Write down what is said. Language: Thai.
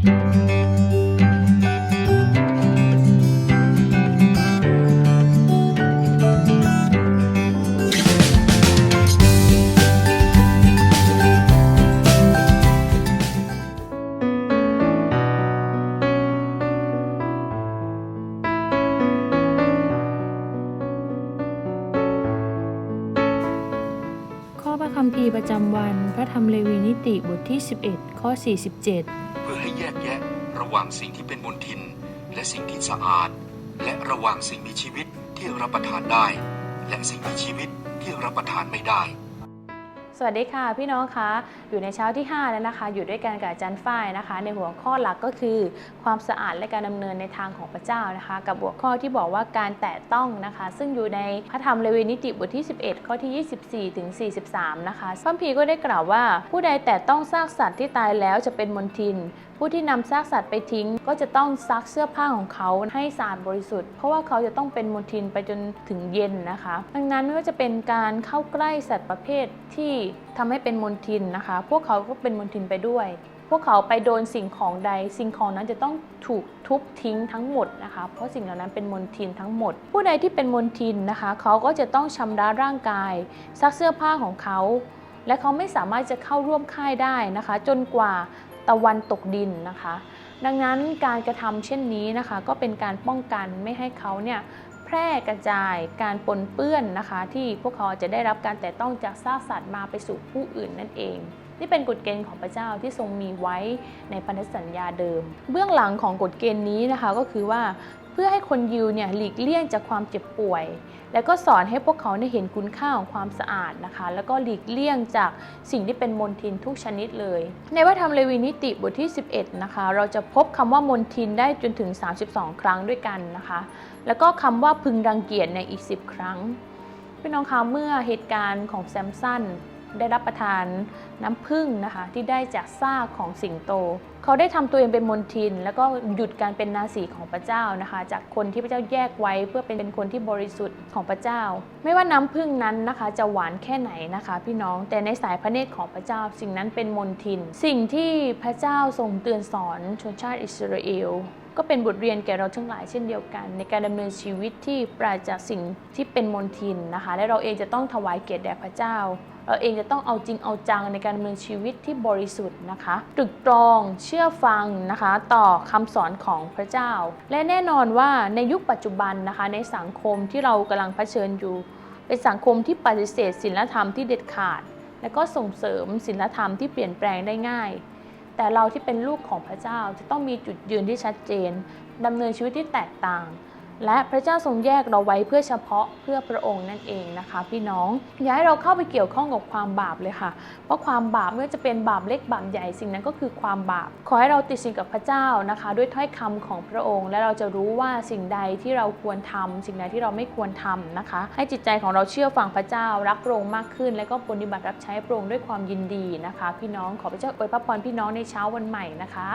ข้อพระคัมภีร์ประจำวัน พระธรรมเลวีนิติบทที่ 11 ข้อ 47 แยกแยะระหว่างสิ่งที่เป็นมลทิน และสิ่งที่สะอาด และระหว่างสิ่งมีชีวิตที่รับประทานได้ และสิ่งมีชีวิตที่รับประทานไม่ได้ สวัสดีค่ะพี่น้องคะ อยู่ในเช้าที่5แล้วนะคะ อยู่ด้วยกันกับอาจารย์ฝ้ายนะคะ ในหัวข้อหลักก็คือ ความสะอาดและการดำเนินในทางของพระเจ้านะคะ กับหัวข้อที่บอกว่าการแตะต้องนะคะ ซึ่งอยู่ในพระธรรมเลวีนิติบทที่ 11 ข้อที่ 24ถึง43 นะคะพระคัมภีก็ได้กล่าวว่าผู้ใดแตะต้องซากสัตว์ที่ตายแล้วจะเป็นมลทิน ผู้ที่นำซากสัตว์ไปทิ้ง ก็จะต้องซักเสื้อผ้าของเขาให้สะอาดบริสุทธิ์ เพราะว่าเขาจะต้องเป็นมลทินไปจนถึงเย็นนะคะ ดังนั้นไม่ว่าจะเป็นการเข้าใกล้สัตว์ประเภทที่ทำให้เป็นมลทินนะคะ พวกเขาก็เป็นมลทินไปด้วย พวกเขาไปโดนสิ่งของใด สิ่งของนั้นจะต้องถูกทุบทิ้งทั้งหมดนะคะ เพราะสิ่งเหล่านั้นเป็นมลทินทั้งหมด ผู้ใดที่เป็นมลทินนะคะ เขาก็จะต้องชำระร่างกาย ซักเสื้อผ้าของเขาและเขาไม่สามารถจะเข้าร่วมค่ายได้นะคะ จนกว่า ตะวันตกดินนะคะ ดังนั้นการกระทำเช่นนี้นะคะ ก็เป็นการป้องกันไม่ให้เขาเนี่ยแพร่กระจายการปนเปื้อนนะคะ ที่พวกเขาจะได้รับการแต่ต้องจากซากสัตว์มาไปสู่ผู้อื่นนั่นเองนี่เป็นกฎเกณฑ์ของพระเจ้าที่ทรงมีไว้ในพันธสัญญาเดิม เบื้องหลังของกฎเกณฑ์นี้นะคะก็คือว่า เพื่อให้คนยิวเนี่ยหลีกเลี่ยงจากความเจ็บป่วย แล้วก็สอนให้พวกเขาได้เห็นคุณค่าของความสะอาดนะคะ แล้วก็หลีกเลี่ยงจากสิ่งที่เป็นมลทินทุกชนิดเลย ในพระธรรมเลวีนิติบทที่ 11 นะคะ เราจะพบคำว่ามลทินได้จนถึง 32 ครั้งด้วยกันนะคะ แล้วก็คำว่าพึงรังเกียจในอีก 10 ครั้งพี่น้องคะเมื่อเหตุการณ์ของแซมสันได้รับประทานน้ำผึ้งนะคะ ที่ได้จากซากของสิงโต เขาได้ทำตัวเองเป็นมนทิน แล้วก็หยุดการเป็นนาสีของพระเจ้านะคะ จากคนที่พระเจ้าแยกไว้เพื่อเป็นเป็นคนที่บริสุทธิ์ของพระเจ้า ไม่ว่าน้ำผึ้งนั้นนะคะ จะหวานแค่ไหนนะคะ พี่น้องแต่ในสายพระเนตรของพระเจ้า สิ่งนั้นเป็นมนทิน สิ่งที่พระเจ้าทรงเตือนสอนชนชาติอิสราเอลก็เป็นบทเรียนแก่เราทั้งหลายเช่นเดียวกัน ในการดำเนินชีวิตที่ปราศจากสิ่งที่เป็นมลทินนะคะ และเราเองจะต้องถวายเกียรติแด่พระเจ้า เราเองจะต้องเอาจริงเอาจังในการดำเนินชีวิตที่บริสุทธิ์นะคะตรึกตรองเชื่อฟังนะคะ ต่อคำสอนของพระเจ้า และแน่นอนว่าในยุคปัจจุบันนะคะ ในสังคมที่เรากำลังเผชิญอยู่เป็นสังคมที่ปฏิเสธศีลธรรมที่เด็ดขาด และก็ส่งเสริมศีลธรรมที่เปลี่ยนแปลงได้ง่าย แต่เราที่เป็นลูกของพระเจ้าจะต้องมีจุดยืนที่ชัดเจนดำเนินชีวิตที่แตกต่าง และพระเจ้าทรงแยกเราไว้เพื่อเฉพาะเพื่อพระองค์นั่นเองนะคะ พี่น้องอย่าให้เราเข้าไปเกี่ยวข้องกับความบาปเลยค่ะ เพราะความบาปไม่ว่าจะเป็นบาปเล็กบาปใหญ่สิ่งนั้นก็คือความบาป ขอให้เราติดสินกับพระเจ้านะคะ ด้วยถ้อยคำของพระองค์ และเราจะรู้ว่าสิ่งใดที่เราควรทำสิ่งใดที่เราไม่ควรทำนะคะ ให้จิตใจของเราเชื่อฟังพระเจ้ารักพระองค์มากขึ้น และก็ปฏิบัติรับใช้พระองค์ด้วยความยินดีนะคะ พี่น้องขอพระเจ้าอวยพระพรพี่น้องในเช้าวันใหม่นะคะ